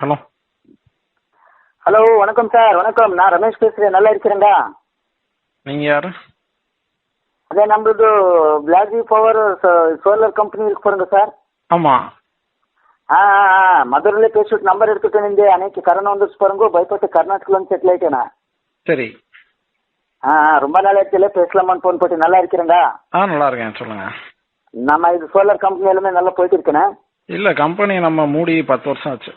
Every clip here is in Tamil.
ஹலோ. ஹலோ வணக்கம் சார் வணக்கம். நான் ரமேஷ் பேசுறேன். நல்லா இருக்கிறேன்டா. நீங்கள் யார்? அதே நம்மளது பிளாக்ஜி பவர் சோலார் கம்பெனி இருக்கு பாருங்க சார். ஆமாம் ஆ ஆ மதுரையில் பேசிட்டு நம்பர் எடுத்துட்டு நின்று அன்னைக்கு கரணம் வந்துருச்சு பாருங்க. பைபாஸ் கர்நாடகாவில் செட்டில் ஆயிட்டேனா சரி. ஆ ரொம்ப நாள் ஆச்சுல பேசலாமான்னு ஃபோன் போட்டு நல்லா இருக்கிறேன்டா. ஆ நல்லா இருக்கேன். சொல்லுங்க. நம்ம இது சோலார் கம்பெனி எல்லாமே நல்லா போயிட்டு இருக்கேனே இல்லை கம்பெனி நம்ம மூடி பத்து வருஷம் ஆச்சு.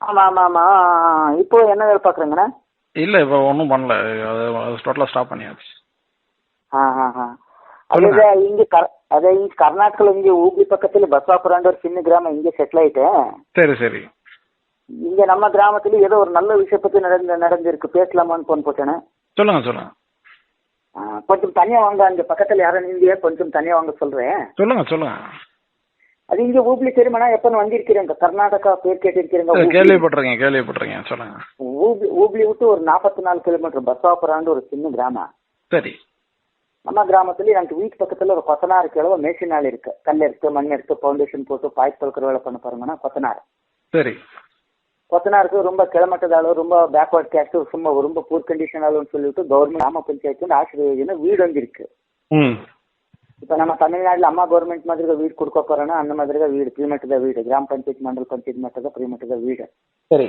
ஆமா ஆமா ஆமா ஆ, ஆ, ஆ. இப்போ என்ன வேலை பாக்குறீங்கண்ணே இல்லை இப்போ ஒன்றும் பண்ணல அது அது டோட்டலாக ஸ்டாப் பண்ணியாச்சு ಹಾ ಹಾ ಹಾ ಅದೇ சொல்லுங்க. ಹಿಂಗೆ ಕರ್ ಅದೇ ಈ ಕರ್ನಾಟಕದಲ್ಲಿ ಹಿಂಗೆ ಹೂಗ್ಲಿ ಪಕ್ಕದಲ್ಲಿ ಬಸವಾಪುರ ಅಂತ ஒரு சின்ன கிராமம் இங்கே செட்டில் ஆயிட்டேன் சரி சரி இங்க நம்ம கிராமத்துல ஏதோ ஒரு நல்ல விஷயம் பத்தி நடந்து நடந்திருக்கு பேசலாமான்னு போன் போட்டேனே சொல்லுங்கள் சொல்லுங்கள் ஆ, கொஞ்சம் தனியா வாங்க அங்க பக்கத்துல யாரும் நீங்க கொஞ்சம் தனியா வாங்க சொல்றேன் சொல்லுங்கள் சொல்லுங்கள் அது இங்க ஊப்ளி தெரியுமாண்ணா எப்பன்னு வந்திருக்கிறேங்க? கர்நாடகா பேர் கேட்டிருக்கிறேங்க. கேள்விப்பட்டிருக்கேன் கேள்விப்பட்டிருக்கேன் சொல்லுங்கள் ஊப்ளி ஊப்ளி விட்டு ஒரு நாற்பத்தி நாலு கிலோமீட்டர் பசவாபுரான்னு ஒரு சின்ன கிராமம். சரி. நம்ம கிராமத்துல எனக்கு வீட்டு பக்கத்துல ஒரு கொத்தனார் கிழவ மேசினாள் இருக்கு. கல் எடுத்து மண் எடுத்து ஃபவுண்டேஷன் போட்டு பாய்ப் பழுக்கிற வேலை பண்ண பாருங்கன்னா கொத்தனார் சரி. கொத்தனாருக்கு ரொம்ப கிளமட்டதாலும் ரொம்ப பேக்வர்ட் கேஸ்ட் சும்மா ரொம்ப பூர் கண்டிஷன் ஆளுன்னு சொல்லிட்டு கவர்மெண்ட் கிராம பஞ்சாயத்து ஆசிரியர் வீடு வந்து இருக்கு. இப்ப நம்ம தமிழ்நாட்டில் அம்மா கவர்மெண்ட் மாதிரி வீடு கொடுக்க போறோம்னா அந்த மாதிரி தான் வீடு. பிரிமட்டத வீடு. கிராம பஞ்சாயத்து மண்டல் பஞ்சாயத்து மட்டத பிரிமட்டத வீடு. சரி.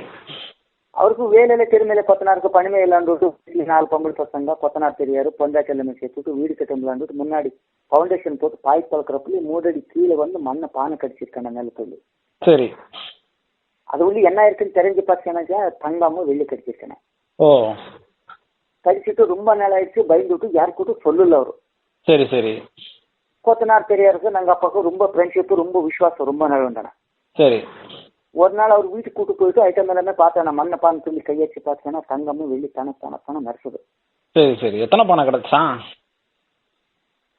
ಅವ್ರಿಗೂ ವೇಲೆಲ್ಲ ತೆರಿ ಮೇಲೆ ಕೊತ್ತನಾರ್ಕು ಪಣಿಮೆ ಇಲ್ಲ ಅಂದ್ಬಿಟ್ಟು ನಾಲ್ಕು ಪಂಬಳ ಪಸಂಗ ಕೊತ್ತನಾರ್ ತೆರಿಯಾರು சேர்த்துட்டு வீடு கட்டணும் வந்துட்டு முன்னாடி ஃபவுண்டேஷன் போட்டு பாய் பழக்கிறப்பல மூடடி கீழே வந்து மண்ணை பானை கடிச்சிருக்காங்க நிலத்துல. சரி. அது உள்ள என்ன இருக்குன்னு தெரிஞ்சு பார்த்தீங்கன்னா தங்கமும் வெள்ளி கடிச்சிருக்கேன் ஓ. கடிச்சிட்டு ரொம்ப நாள் ஆயிடுச்சு பயந்துட்டு யாருக்கிட்டும் சொல்லல அவரு. சரி சரி. கொத்தனார் பெரியாருக்கு நாங்க அப்பாவுக்கு ரொம்ப ஃப்ரெண்ட்ஷிப் ரொம்ப விசுவாசம் ரொம்ப வந்தானே சரி. ஒரு நாள் அவர் வீட்டுக்கு கூட்டு போயிட்டு ஐட்டம் எல்லாமே பார்த்தேன். நான் மண்ணை பான்னு சொல்லி கையச்சு பார்த்தேன்னா தங்கமும் வெள்ளி தன தன தன சரி சரி. எத்தனை பானை கிடச்சா?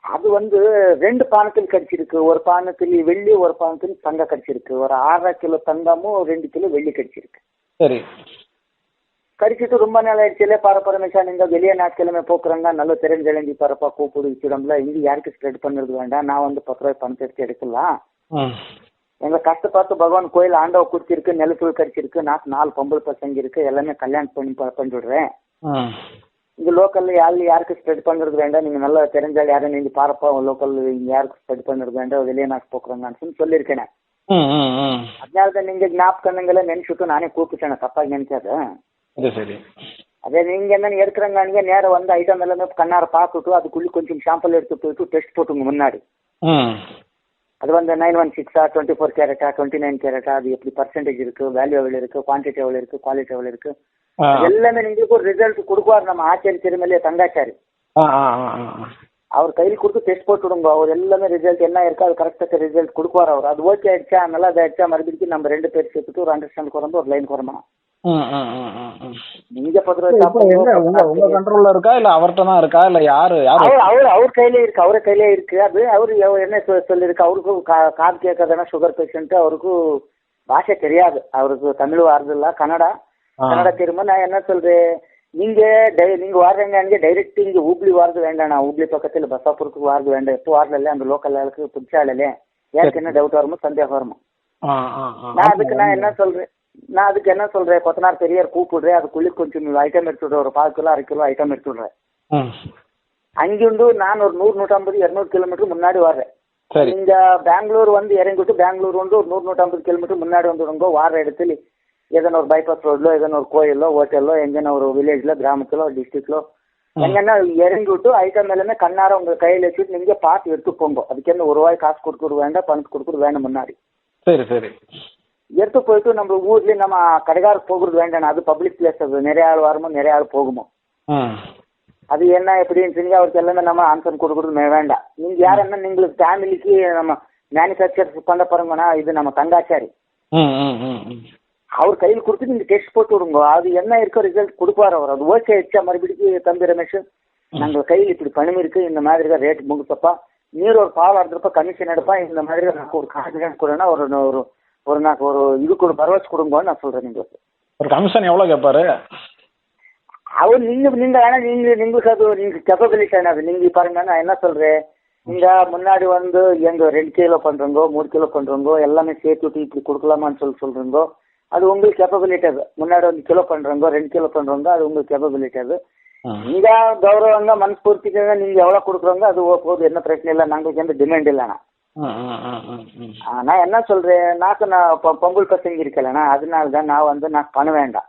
அது வந்து ரெண்டு பானத்தில் கடிச்சிருக்கு. ஒரு பானத்தில் வெள்ளி ஒரு பானத்தில் தங்கம் கடிச்சிருக்கு. ஒரு ஆறரை கிலோ தங்கமும் ரெண்டு கிலோ வெள்ளி கடிச்சிருக்கு. சரி. கடிச்சிட்டு ரொம்ப நாள் ஆயிடுச்சுல பரப்பரமேஷா நீங்க வெளியே நாட்கிழமை போக்குறாங்க. நல்ல தெரிஞ்சழங்கி பரப்பா கூப்பிடு வச்சிடம்ல இங்க யாருக்கு ஸ்ப்ரெட் பண்ணுறது வேண்டாம். நான் வந்து பத்து ரூபாய் பணத்தை எடுத்து எடுக்கலாம். ம் எங்க கஷ்டப்பட்டு பகவான் கோயில் ஆண்டவ குடிச்சிருக்கு நெல்லுக்குள் கடிச்சிருக்கு நாக்கு நாலு பொம்பளை பசங்க இருக்கு எல்லாமே கல்யாணம் பண்ணி ப- பண்ணி விடுறேன் ம் இங்க லோக்கல்ல யாரு யாருக்கு ஸ்ப்ரெட் பண்றது வேண்டாம். நீங்க நல்லா தெரிஞ்சால் யாரும் நீங்க பாருப்பா லோக்கல் இங்க யாருக்கு ஸ்ப்ரெட் பண்றது வேண்டாம். வெளியே நாக்கு போக்குறாங்கன்னு சொல்லி சொல்லியிருக்கேன். ம் ம் ம். அதனால தான் நீங்க ஞாபகங்களை நினைச்சுட்டு நானே கூப்பிட்டேன். தப்பா நினைக்காத. சரி சரி அதே நீங்க என்ன எடுக்கிறங்க நீங்க நேரம் வந்து ஐட்டம் எல்லாமே கண்ணார பார்த்துட்டு அதுக்குள்ளே கொஞ்சம் சாம்பிள் எடுத்து போயிட்டு டெஸ்ட் போட்டுங்க முன்னாடி. அது வந்து நைன் ஒன் சிக்ஸா டுவெண்ட்டி ஃபோர் கேரட்டா டுவெண்ட்டி நைன் கேரட்டா அது எப்படி பர்சன்டேஜ் இருக்கு வேல்யூ எவ்வளோ இருக்கு குவான்டிட்டி எவ்வளோ இருக்கு குவாலிட்டி எவ்வளோ இருக்கு? எல்லாமே நீங்களுக்கு ஒரு ரிசல்ட் கொடுக்குவார் நம்ம ஆச்சாரி திருமலையே தங்காச்சாரி. அவர் கையில் கொடுத்து டெஸ்ட் போட்டு விடுங்க அவர் எல்லாமே ரிசல்ட் என்ன இருக்கோ அது கரெக்டாக ரிசல்ட் கொடுக்குவார் அவர். அது ஓகே ஆயிடுச்சா நல்லா ஆயிடுச்சா மறுபடியும் நம்ம ரெண்டு பேர் சேர்த்துட்டு ஒரு அண்டர்ஸ்டாண்ட் குறைந்து ஒரு லைன் குறமா உங்க. கண்ட்ரோல்ல இருக்கா? இல்ல அவர்ட்ட தான் இருக்கா? இல்ல யாரு யாரு? அவர் அவர் அவர் கையிலே இருக்கு அவர் கையிலே இருக்கு. அது அவர் என்ன சொல்லிருக்கு அவருக்கும் காது கேட்கறதுனா சுகர் பேஷண்ட் அவருக்கும் பாஷை தெரியாது. அவருக்கு தமிழ் வாரதில்ல கன்னடா. ஆ. கன்னடா தெரியுமா? நான் என்ன சொல்றேன் நீங்க நீங்க வாடுறீங்க டைரக்ட் இங்க ஹூப்ளி வாரது வேண்டாம் நான். ஹூப்ளி பக்கத்துல பசாப்பூருக்கு வாரது வேண்டாம். எப்போ வாரல அந்த லோக்கல் ஆளுக்கு புடிச்சாலே யாருக்கு என்ன டவுட் வருமோ சந்தேகம் வருமோ? ஆ ஆ ஆ. நான் அதுக்கு நான் என்ன சொல்றேன்? நான் அதுக்கு என்ன சொல்றேன்? கொத்தனார் பெரியார் கூப்பிடுறேன். அதுக்குள்ளே கொஞ்சம் ஐட்டம் எடுத்து விடுறேன். ஒரு பால் கிலோ அரை கிலோ ஐட்டம் எடுத்து விடுறேன். அங்கிருந்து நான் ஒரு நூறு நூற்றம்பது இரநூறு கிலோமீட்டர் முன்னாடி வர்றேன். நீங்க பெங்களூர் வந்து இறங்கிட்டு பெங்களூர் வந்து ஒரு நூறு நூற்றம்பது கிலோமீட்டர் முன்னாடி வந்துடுங்க. வார இடத்துல ஏதனா ஒரு பைபாஸ் ரோட்ல ஏதனா ஒரு கோயிலோ ஹோட்டலோ எங்கனா ஒரு வில்லேஜ்ல கிராமத்துல டிஸ்ட்ரிக்ட்ல எங்கன்னா இறங்கி விட்டு ஐட்டம் எல்லாமே கண்ணார உங்க கையில வச்சுட்டு நீங்க பார்த்து எடுத்து போங்க. அதுக்கு என்ன ஒரு ரூபாய் காசு கொடுக்குறது வேண்டாம் பணத்து கொடுக்குறது வேண்டாம் முன்னாடி. சரி சரி. எடுத்து போயிட்டு நம்ம ஊர்லயே நம்ம கடைகாருக்கு போகிறது வேண்டாம். அது பப்ளிக் பிளேஸ் அது நிறைய ஆள் வருமோ நிறைய ஆள் போகுமோ. அது என்ன எப்படின்னு சொல்லி அவருக்கு எல்லாமே நம்ம ஆன்சர் கொடுக்குறது வேண்டாம். நீங்க யார் என்ன நீங்களுக்கு ஃபேமிலிக்கு நம்ம மேனுஃபேக்சர் பண்ண போறோங்கன்னா இது நம்ம தங்காச்சாரி அவர் கையில் கொடுத்து நீங்க டெஸ்ட் போட்டு விடுங்க. அது என்ன இருக்கோ ரிசல்ட் கொடுப்பாரு அவர். அது ஓகே ஆயிடுச்சா? மறுபடியும் தம்பி ரமேஷ்? நாங்கள் கையில் இப்படி பணம் இருக்கு இந்த மாதிரி தான் ரேட் முகுத்தப்பா. நீர் ஒரு பால் எடுத்துறப்ப கமிஷன் எடுப்பா. இந்த மாதிரி ஒரு கான்ஃபிடன்ஸ் கொடுனா ஒரு ஒரு ஒரு நான் ஒரு இது கொடு பரவாச்சு கொடுங்க நான் சொல்றேன் உங்களுக்கு ஒரு கமிஷன் எவ்வளோ கேட்பாரு அவர் நீங்க நீங்க வேணா நீங்க நீங்களுக்கு அது நீங்க கெப்பபிலிட்டான அது. நீங்க பாருங்க நான் என்ன சொல்றேன்? நீங்க முன்னாடி வந்து எங்க ரெண்டு கிலோ பண்றீங்கோ மூணு கிலோ பண்றீங்கோ எல்லாமே சேர்த்து விட்டு இப்படி கொடுக்கலாமான்னு சொல்லி சொல்றீங்கோ அது உங்களுக்கு கேப்பபிலிட்டி அது. முன்னாடி வந்து கிலோ பண்றவங்க ரெண்டு கிலோ பண்றவங்க அது உங்களுக்கு கேப்பபிலிட்டி அது. நீங்க கௌரவங்க மனஸ்பூர்த்திக்காக நீங்க எவ்வளவு கொடுக்குறவங்க அது போகுது என்ன பிரச்சனை இல்லை. நாங்களுக்கு எந்த டிமாண்ட் இல்லைண்ணா நான் என்ன சொல்றேன்? நாக்கு நான் பொங்கல் பசங்க இருக்கலண்ணா. அதனால தான் நான் வந்து நான் பணம் வேண்டாம்.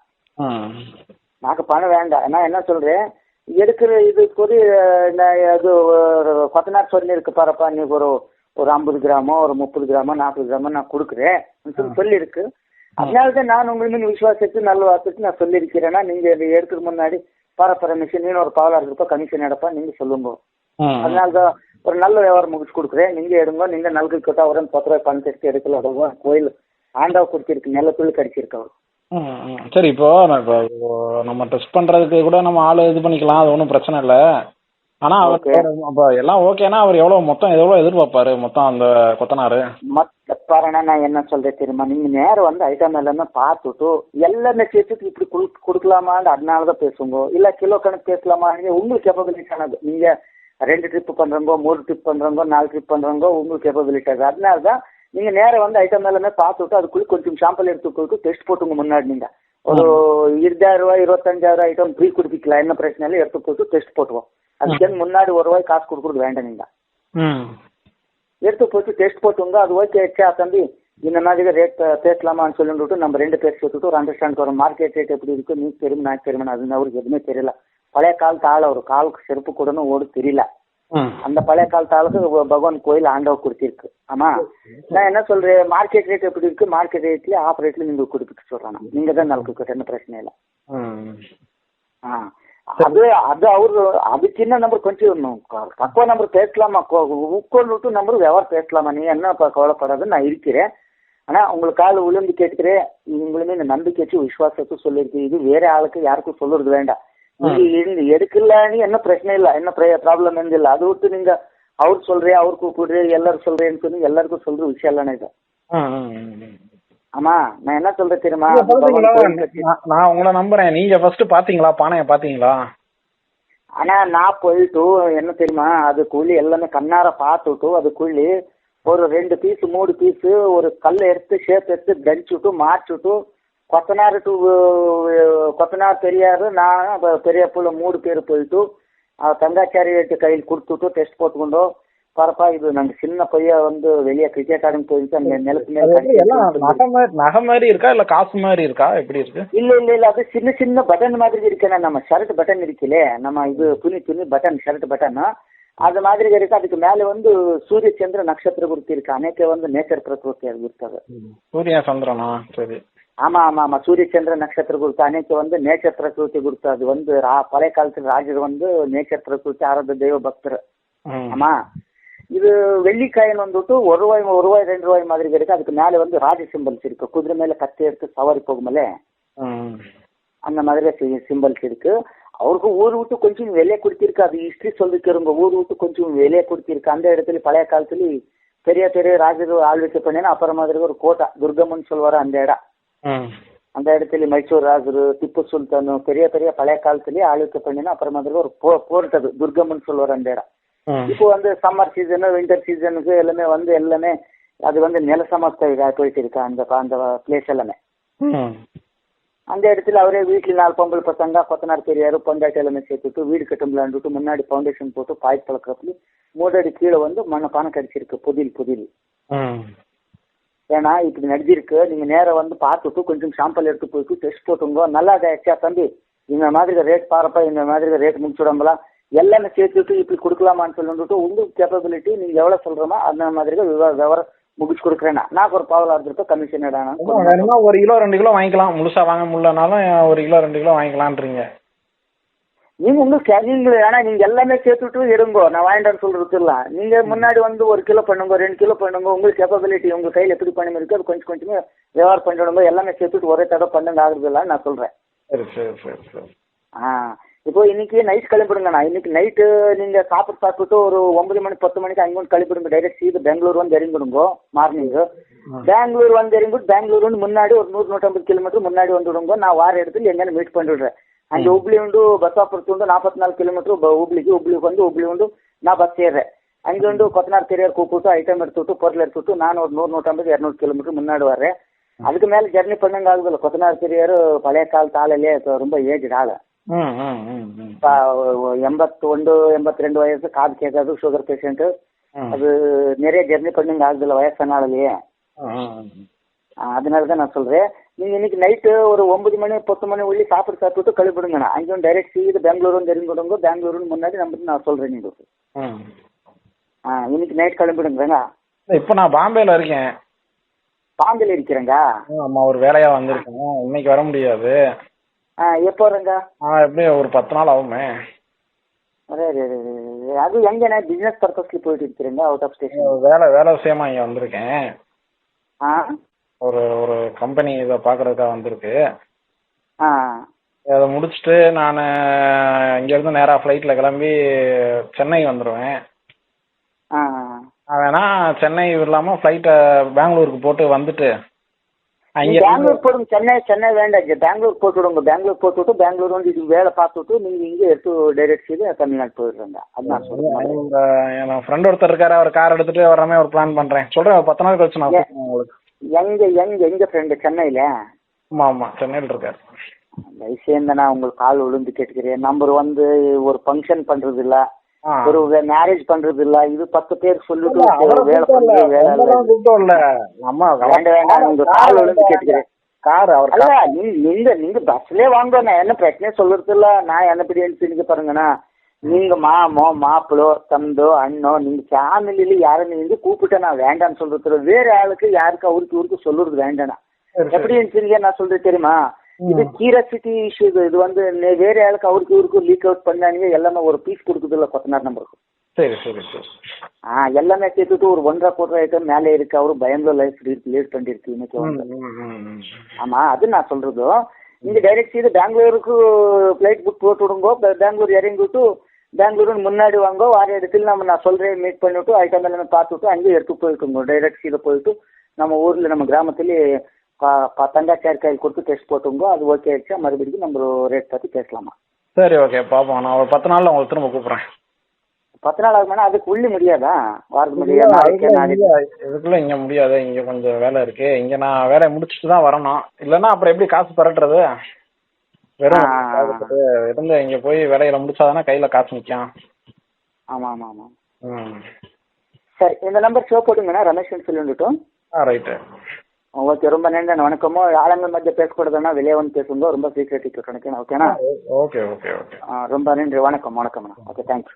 நாக்கு பணம் வேண்டாம். நான் என்ன சொல்றேன்? எடுக்கிற இது கூட இது கொத்தனார் சொல்லியிருக்கு பாருப்பா. நீ ஒரு ஒரு ஐம்பது கிராமோ ஒரு முப்பது கிராமோ நாற்பது கிராமோ நான் கொடுக்குறேன். சொல்லியிருக்கு. அதனாலதான் நான் உங்கள் மீது விசுவாசத்து நல்ல வார்த்தைக்கு நான் சொல்லியிருக்கிறேன்னா நீங்க எடுக்கிற முன்னாடி பரப்பர மிஷின் ஒரு பாவலா இருக்கப்பா கமிஷன் எடுப்பா நீங்க சொல்லுங்க. அதனால தான் ஒரு நல்ல வியாபாரம் முடிச்சு கொடுக்குறேன். நீங்க எடுங்க நீங்க நல்கு கிட்ட ஒரு பத்து ரூபாய் பணம் எடுத்து எடுக்கல அவ்வளவா கோயில் ஆண்டவ கொடுத்திருக்கு நிலத்துள்ள கடிச்சிருக்கு. சரி இப்போ நம்ம டெஸ்ட் பண்றதுக்கு கூட நம்ம ஆள் இது பண்ணிக்கலாம் அது ஒன்றும் பிரச்சனை இல்லை. ஆனா அவர் எல்லாம் ஓகேனா அவர் எவ்வளவு மொத்தம் எவ்வளவு எதிர்பார்ப்பாரு மொத்தம் அந்த கொத்தனாரு? மத்த பாருங்க நான் என்ன சொல்றேன் தெரியுமா? நீங்க நேரம் வந்து ஐட்டம் எல்லாமே பார்த்துட்டு எல்லாமே சேர்த்துட்டு இப்படி குடு- கொடுக்கலாமான்னு அதனால தான் பேசுங்க இல்ல கிலோ கணக்கு பேசலாமா? உங்களுக்கு கேப்பபிலிட்டி ஆனது? நீங்க ரெண்டு ட்ரிப் பண்றவங்க மூணு ட்ரிப் பண்றவங்க நாலு ட்ரிப் பண்றவங்க உங்களுக்கு கேப்பபிலிட்டி அது அதனால தான் நீங்க நேரம் வந்து ஐட்டம் எல்லாமே பார்த்துட்டு அதுக்குள்ள கொஞ்சம் சாம்பிள் எடுத்து கொடுத்து டெஸ்ட் போட்டுங்க முன்னாடி நீங்க. ஒரு இருபதாயிரம் ரூபாய் இருபத்தஞ்சாயிரம் ஐட்டம் ஃப்ரீ கொடுப்பிக்கலாம் என்ன பிரச்சனை இல்லை எடுத்து போட்டு டெஸ்ட் போட்டுவோம் அதுக்கு முன்னாடி ஒரு ரூபாய் காசு கொடுக்குறது வேண்டாம் நீங்க. எடுத்து போட்டு டெஸ்ட் போட்டுங்க. அது ஓகே ஆச்சா தம்பி. இந்த மாதிரி ரேட் பேசலாமான்னு சொல்லிட்டு நம்ம ரெண்டு பேர் சேர்த்துட்டு ஒரு அண்டர்ஸ்டாண்ட் வரும் மார்க்கெட் ரேட் எப்படி இருக்கு நீ தெரியும் நான் தெரியும் அது அவருக்கு எதுவுமே தெரியல. பழைய காலத்து ஆள் ஒரு காலுக்கு செருப்பு கூடன்னு ஓடு தெரியல. அந்த பழைய காலத்து ஆளுக்கு பகவான் கோயில் ஆண்டவ கொடுத்திருக்கு. ஆமா? நான் என்ன சொல்றேன்? மார்க்கெட் ரேட் எப்படி இருக்கு? மார்க்கெட் ரேட்ல ஆஃப் ரேட்ல நீங்க கொடுத்துட்டு சொல்றாங்க நீங்க தான் நாளுக்கு என்ன பிரச்சனை இல்ல. அது அது அவரு ಅವ್ರು ಅದಕ್ಕಿನ್ನ ನಂಬರ್ கொஞ்சம் ತಕ್ಕೋ நம்பர் பேசலாமா? ಉಕ್ಕೊಂಡ್ಬಿಟ್ಟು ನಂಬರ್ ವ್ಯವಹಾರ பேசலாமா? நீ என்ன கவலைப்படாது நான் இருக்கிறேன். ஆனா உங்களுக்கு ஆள் உளுந்து கேட்கிறேன் உங்களுமே இந்த நம்பிக்கைச்சு விசுவாசத்தை சொல்லியிருக்கு. இது வேற ஆளுக்கு யாருக்கும் சொல்லுறது வேண்டாம். ಎದಕ್ಕಿಲ್ಲ என்ன பிரச்சனை இல்ல. என்ன ಎನ್ನ ಪ್ರಾಬ್ಲಮ್ ಏನಿಲ್ಲ ಅದು ಹೊತ್ತು ನಿಂಗೆ ಅವ್ರು ಸೊಲ್ರಿ ಅವ್ರು கூப்பிடுறி ಎಲ್ಲರೂ சொல்றி ಅಂತ எல்லாருக்கும் சொல்ற விஷயம் இல்லைண்ணே இது. ஆமா நான் என்ன சொல்றேன் தெரியுமா? நான் உங்களை நம்புறேன். நீங்க ஃபர்ஸ்ட் பாத்தீங்களா? பானையை பாத்தீங்களா? ஆனா நான் போயிட்டு என்ன தெரியுமா? அது கூலி எல்லாமே கண்ணார பார்த்துட்டு அது கூலி ஒரு ரெண்டு பீஸ் மூணு பீஸ் ஒரு கல் எடுத்து ஷேப் எடுத்து கடிச்சுட்டு மாற்றிட்டு கொத்தனார் டு கொத்தனார் பெரியார் நான் பெரிய பிள்ளை ಮೂರು பேர் போயிட்டு ಆ ತಂಗಾಚಾರ್ಯ ಕೈಲಿ டெஸ்ட் ಟೆಸ್ಟ್ ಕೊಟ್ಕೊಂಡು ಪಾರಪ್ಪ ಇದು ನಂಗೆ ಚಿನ್ನ ಪಯ್ಯ ಒಂದು வெளிய கிரிக்கெட் ஆடும் போயிட்டு அந்த நிலத்து மேல நகை மாதிரி இருக்கா இல்ல காசு மாதிரி இருக்கா? எப்படி இருக்கு? இல்ல இல்ல இல்ல அது சின்ன சின்ன பட்டன் மாதிரி இருக்குண்ணா நம்ம ஷர்ட் பட்டன் இருக்குல்ல நம்ம இது துணி துணி பட்டன் ஷர்ட் பட்டன் அது மாதிரி இருக்கு. அதுக்கு மேல வந்து சூரிய சந்திர நட்சத்திர குறித்து இருக்கு அநேக வந்து நேச்சர் பிரகிருத்தி இருக்காது சூரிய சந்திரனா சரி. ஆமா ஆமா ஆமா. சூரிய சந்திர நட்சத்திர குருத்து அனைக்கு வந்து நேச்சர் பிரகிருதி குருத்து அது வந்து ரா- பழைய காலத்துல ராஜர் வந்து நேச்சர் பிரகிருதி ஆராத தெய்வ பக்தர். ஆமா. இது வெள்ளிக்காயின் வந்துட்டு ஒரு ரூபாய் ஒரு ரூபாய் ரெண்டு ரூபாய் மாதிரி இருக்கு அதுக்கு மேல வந்து ராஜ சிம்பல்ஸ் இருக்கு. குதிரை மேல கத்தி எடுத்து சவாரி போகுமல்ல. அந்த மாதிரி சிம்பிள்ஸ் இருக்கு. அவருக்கு ஊர் விட்டு கொஞ்சம் வெளியே கொடுத்திருக்கு. அது ஹிஸ்டரி சொல்லிக்கிறவங்க ஊர் விட்டு கொஞ்சம் வெளியே கொடுத்திருக்கு. அந்த இடத்துல பழைய காலத்துல பெரிய பெரிய ராஜர் ஆಳ್விಕೆ பண்ணினா அப்புறம் மாதிரி ஒரு கோட்டை துர்கம்மன் சொல்வாரு அந்த இடம். அந்த இடத்துல மைசூர் ராஜரு திப்பு சுல்தான் பெரிய பெரிய பழைய காலத்துலயே ஆಳ್விಕೆ பண்ணினா அப்புறம் ஒரு போ போர்ட் அது துர்கம்மன் சொல்வாரு அந்த இடம். இப்போ வந்து சம்மர் சீசனு வின்டர் சீசனுக்கு எல்லாமே வந்து எல்லாமே அது வந்து நிலசமஸ்த போயிட்டு இருக்கு அந்த அந்த பிளேஸ் எல்லாமே. அந்த இடத்துல அவரே வீட்டில் நாலு பொம்பளை பசங்க கொத்தனார் பெரியாரு பொண்டாட்டி எல்லாமே சேர்த்துட்டு வீடு கட்டும்லான்ட்டு முன்னாடி ஃபவுண்டேஷன் போட்டு பாய்ட் பழக்கிறப்பல மூடடி கீழே வந்து மண்ணை பணம் கடிச்சிருக்கு புதில் புதில். ஏன்னா இப்படி நடிச்சிருக்கு. நீங்க நேரா வந்து பார்த்துட்டு கொஞ்சம் சாம்பிள் எடுத்து போயிட்டு டெஸ்ட் போட்டுங்க. நல்லா ஆச்சா தம்பி? இந்த மாதிரி ரேட் பாருப்பா இந்த மாதிரி ரேட் முடிச்சுடம்பலாம் எல்லாமே சேர்த்துட்டு இப்படி கொடுக்கலாமான்னு சொல்லிட்டு உங்களுக்கு கேப்பபிலிட்டி நீங்க எவ்வளவு சொல்றோமோ அந்த மாதிரி விவரம் முடிச்சு கொடுக்குறேன்னா. நான் ஒரு பாவலா இருந்திருப்ப கமிஷன் அதான் ஒரு கிலோ ரெண்டு கிலோ வாங்கிக்கலாம். முழுசா வாங்க முடியலனாலும் ஒரு கிலோ ரெண்டு கிலோ வாங்கிக்கலான்றீங்க நீங்க உங்களுக்கு நீங்க ஆனா நீங்க எல்லாமே சேர்த்துட்டு எடுங்கோ நான் வாங்கிட்டேன்னு சொல்றது இல்ல. நீங்க முன்னாடி வந்து ஒரு கிலோ பண்ணுங்க ரெண்டு கிலோ பண்ணுங்க உங்களுக்கு கேப்பபிலிட்டி உங்க கையில எப்படி பண்ணி இருக்கு அது கொஞ்சம் கொஞ்சமே வியாபாரம் பண்ணிடுங்க எல்லாமே சேர்த்துட்டு ஒரே தடவை பண்ணுங்க ஆகுறது இல்ல நான் சொல்றேன். ஆ. இப்போ இன்னைக்கு நைட் கிளம்பிடுங்கண்ணா. இன்னைக்கு நைட்டு நீங்க சாப்பிட்டு சாப்பிட்டு ஒரு ஒன்பது மணி பத்து மணிக்கு அங்கே வந்து கிளம்பிடுங்க. டைரக்ட் சீது பெங்களூர் வந்து இறங்கிடுங்க மார்னிங் பெங்களூர் வந்து இறங்கிட்டு பெங்களூர் வந்து முன்னாடி ஒரு நூறு நூற்றம்பது கிலோமீட்டர் முன்னாடி வந்துடுங்க. நான் வார இடத்துல எங்கேயும் மீட் பண்ணிடுறேன். ಅಂಡ್ ಹುಬ್ಳಿ ಉಂಡು ಬಸವಾಪುರ ತುಂಡು ನಾಪತ್ನಾಲ್ಕು ಕಿಲೋಮೀಟರ್ ಹುಬ್ಳಿಗೆ ಹುಬ್ಳಿ ಬಂದು ಹುಬ್ಳಿ ಉಂಡು ನಾ ಬಸ್ ಸೇರಿದೆ ಹಂಗೆ ಉಂಡು ಕೊತ್ತನಾರ್ ಕೆರಿಯರ್ ಕೂಕೂಟು ಐಟಮ್ ಇರ್ತುಟು ಪೊರ್ಲ್ ಇರ್ತುಟು ನಾನು ಅವ್ರು ನೂರ್ ನೂತ್ತಂಬತ್ತು ಎರಡ್ನೂರು ಕಿಲೋಮೀಟರ್ ಮುನ್ನಾಡುವಾರೆ ಅದಕ್ಕೆ ಮೇಲೆ ಜರ್ನಿ ಪಡ್ಡಂಗ ಆಗುದಿಲ್ಲ. ಕೊತ್ತನಾರ್ ಕೆರಿಯರ್ ಪಳೆ ಕಾಲ ತಾಳಲ್ಲಿ ತುಂಬ ಏಜ್ ಡಾಳ ಎಂಬತ್ ಒಂದು ಎಂಬತ್ತೆರಡು ವಯಸ್ಸು ಕಾದು ಕೇಸದು ಶುಗರ್ ಪೇಷಂಟ್ ಅದು ನೆರೆ ಜರ್ನಿ ಪಡ್ಡಂಗ ಆಗುದಿಲ್ಲ ವಯಸ್ಸನ್ನ ಆಳಲ್ಲಿ அதனால தான் நான் சொல்றேன். நீங்க இன்னைக்கு நைட்டு ஒரு ஒன்பது மணி பத்து மணி உள்ளி சாப்பிட்டு சாப்பிட்டு கழிப்பிடுங்கண்ணா அங்கேயும் டைரக்ட் சீது பெங்களூரும் தெரிஞ்சுடுங்க பெங்களூருன்னு முன்னாடி நம்ம நான் சொல்றேன் உங்களுக்கு. ஆ இன்னைக்கு நைட் கிளம்பிடுங்கிறேங்க இப்போ நான் பாம்பேல இருக்கேன். பாம்பேல இருக்கிறேங்க. ஆமா ஒரு வேலையா வந்திருக்கேன். இன்னைக்கு வர முடியாது. ஆ எப்போ வரேங்க ஆ ஒரு பத்து நாள் ஆகுமே. அது எங்கண்ணா பிசினஸ் பர்பஸ்ல போயிட்டு இருக்கிறீங்க அவுட் ஆஃப் ஸ்டேஷன் வேலை வேலை விஷயமா இங்க வந்திருக்கேன். ஆ? ஒரு ஒரு கம்பெனி இதை பார்க்கறதுக்காக வந்திருக்கு. ஆ. அதை முடிச்சுட்டு நான் இங்கேருந்து நேராக ஃப்ளைட்டில் கிளம்பி சென்னை வந்துடுவேன் ஆ. வேணா சென்னை இல்லாமல் ஃப்ளைட்டை பெங்களூருக்கு போட்டு வந்துட்டு அங்கே பெங்களூர் போடுங்க சென்னை சென்னை வேண்டாம் பெங்களூர் போட்டு விடுங்க. பெங்களூர் போட்டு விட்டு பெங்களூர் வந்து இதுக்கு வேலை பார்த்துட்டு நீங்க இங்கே எடுத்து டைரக்ட் செய்து தமிழ்நாடு போயிடுறேங்க. அது நான் சொல்றேன் என் ஃப்ரெண்ட் ஒருத்தர் இருக்காரு அவர் கார் எடுத்துட்டு வர மாதிரி ஒரு பிளான் பண்ணுறேன் சொல்கிறேன் பத்து நாள் கழிச்சு நான் உங்களுக்கு. எங்க எங்க எங்க ஃப்ரெண்டு சென்னையில? ஆமாம் ஆமாம் சென்னையில் இருக்காரு. விஷயம் நான் உங்களுக்கு கால் விழுந்து கேட்டுக்கிறேன். நம்பர் வந்து ஒரு ஃபங்க்ஷன் பண்றது இல்ல ஒரு மேரேஜ் பண்றது இல்ல இது பத்து பேர் சொல்லிட்டு வேலை பண்றது வேலை. இல்ல. நம்ம வேண்டாம் வேண்டாம். உங்க கால் விழுந்து கேட்டுக்கிறேன். கார் அவர் அல்ல நீங்க நீங்க பஸ்லயே வாங்க நான் என்ன பிரச்சனையே சொல்றது இல்ல நான் என்ன பெரிய நீங்க பாருங்கண்ணா நீங்க மாமோ மாப்பிளோ தந்தோ அண்ணோ நீங்க ஃபேமிலியில யாரை நீங்க கூப்பிட்டு நான் வேண்டாம்னு சொல்றது. வேற ஆளுக்கு யாருக்கு அவருக்கு இவருக்கு சொல்லுறது வேண்டாம். எப்படி இருந்துச்சுங்க நான் சொல்றது தெரியுமா? இது கியூரியாசிட்டி இஷ்யூ இது. வந்து வேற ஆளுக்கு அவருக்கு இவருக்கு லீக் அவுட் பண்ணாங்க எல்லாமே ஒரு பீஸ் கொடுக்குது இல்ல கொத்தனார் நம்பருக்கு சரி சரி சரி. ஆ எல்லாமே சேர்த்துட்டு ஒரு ஒன்றரை கோடி ஐட்டம் மேலே இருக்கு. அவரு பயங்கர லைஃப் லீட் பண்ணிருக்கு இன்னைக்கு. ஆமா அது நான் சொல்றது நீங்க டைரக்ட் செய்து பெங்களூருக்கு ஃபிளைட் புக் போட்டு விடுங்கோ பெங்களூர் இறங்கிட்டு பெங்களூருக்கு முன்னாடி வாங்க வார இடத்துல நம்ம நான் சொல்றேன் மீட் பண்ணிட்டு ஐட்டம் எல்லாமே பார்த்துட்டு அங்கேயே எடுத்து போயிட்டுங்க டைரக்ட் செய்து போயிட்டு நம்ம ஊர்ல நம்ம கிராமத்திலே தங்காச்சார் கையில் கொடுத்து டெஸ்ட் போட்டுங்க அது ஓகே ஆயிடுச்சா? மறுபடியும் நம்ம ரேட் பத்தி பேசலாமா? சரி ஓகே பார்ப்போம் நான் ஒரு பத்து நாள்ல உங்களுக்கு திரும்ப கூப்பிடுறேன். பத்து நாள் ஆகுமானா அதுக்கு உள்ளி முடியாதா? வாரத்துக்கு முடியாது இதுக்குள்ள இங்க முடியாது. இங்க கொஞ்சம் வேலை இருக்கு. இங்க நான் வேலையை முடிச்சுட்டு தான் வரணும். இல்லைன்னா அப்புறம் எப்படி காசு பரட்டுறது? வெறும் இருந்து இங்க போய் வேலையில முடிச்சாதானே கையில காசு நிக்கும். ஆமா ஆமா ஆமா. சரி இந்த நம்பர் ஷோ போட்டுங்கண்ணா ரமேஷ்னு சொல்லிட்டுட்டும் ஆ ரைட்டு ஓகே ரொம்ப நன்றி வணக்கமோ ஆளுங்கள் மத்திய பேசக்கூடாதுன்னா வெளியே வந்து பேசுங்க ரொம்ப சீக்கிரட்டி கணக்கு ஓகேனா ஓகே ஓகே ஓகே. ரொம்ப நன்றி வணக்கம் வணக்கம்ண்ணா. Okay thanks